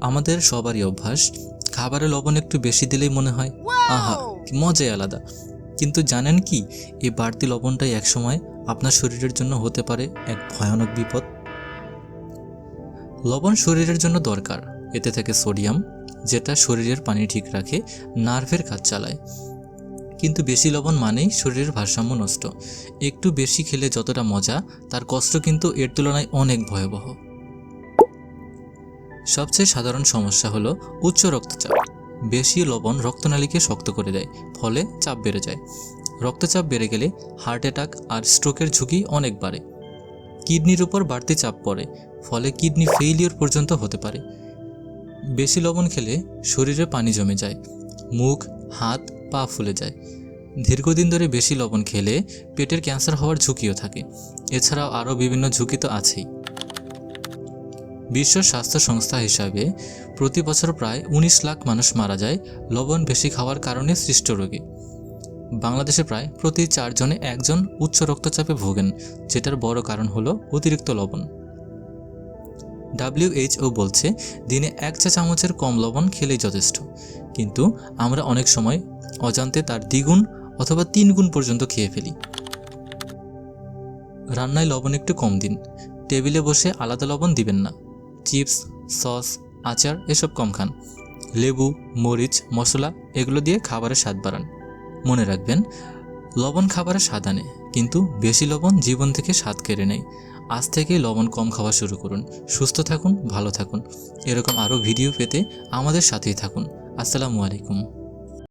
আমাদের সবারই অভ্যাস খাবারে লবণ একটু বেশি দিলেই মনে হয় আহা মজাই আলাদা। কিন্তু জানেন কি এই বাড়তি লবণটাই একসময় আপনার শরীরের জন্য হতে পারে এক ভয়ানক বিপদ। লবণ শরীরের জন্য দরকার। এতে থাকে সোডিয়াম যেটা শরীরের পানি ঠিক রাখে নার্ভের কাজ চালায়। কিন্তু বেশি লবণ মানেই শরীরের ভারসাম্য নষ্ট। একটু বেশি খেলে যতটা মজা তার কষ্ট কিন্তু এর তুলনায় অনেক ভয়াবহ। সবচেয়ে সাধারণ সমস্যা হলো উচ্চ রক্তচাপ। বেশি লবণ রক্তনালীকে শক্ত করে দেয়, ফলে চাপ বেড়ে যায়। রক্তচাপ বেড়ে গেলে হার্ট অ্যাটাক আর স্ট্রোকের ঝুঁকি অনেক বাড়ে। কিডনির উপর বাড়তি চাপ পড়ে, ফলে কিডনি ফেইলিওর পর্যন্ত হতে পারে। বেশি লবণ খেলে শরীরে পানি জমে যায়, মুখ, হাত, পা ফুলে যায়। দীর্ঘদিন ধরে বেশি লবণ খেলে পেটের ক্যান্সার হওয়ার ঝুঁকিও থাকে। এছাড়াও আরও বিভিন্ন ঝুঁকি তো আছেই। বিশ্ব স্বাস্থ্য সংস্থা হিসাবে প্রতি বছর প্রায় উনিশ লাখ মানুষ মারা যায় লবণ বেশি খাওয়ার কারণে সৃষ্ট রোগে। বাংলাদেশে প্রায় প্রতি চারজনে একজন উচ্চ রক্তচাপে ভোগেন, যেটার বড় কারণ হলো অতিরিক্ত লবণ। ডাব্লিউএইচও বলছে, দিনে এক চা চামচের কম লবণ খেলেই যথেষ্ট। কিন্তু আমরা অনেক সময় অজান্তে তার দ্বিগুণ অথবা তিন গুণ পর্যন্ত খেয়ে ফেলি। রান্নায় লবণ একটু কম দিন। টেবিলে বসে আলাদা লবণ দিবেন না। চিপস, সস, আচার এসব কম খান। লেবু, মরিচ, মশলা এগুলো দিয়ে খাবারের স্বাদ বাড়ান। মনে রাখবেন, লবণ খাবারের স্বাদ আনে, কিন্তু বেশি লবণ জীবন থেকে স্বাদ কেড়ে নেয়। আজ থেকে লবণ কম খাওয়া শুরু করুন। সুস্থ থাকুন, ভালো থাকুন। এরকম আরও ভিডিও পেতে আমাদের সাথেই থাকুন। আসসালামু আলাইকুম।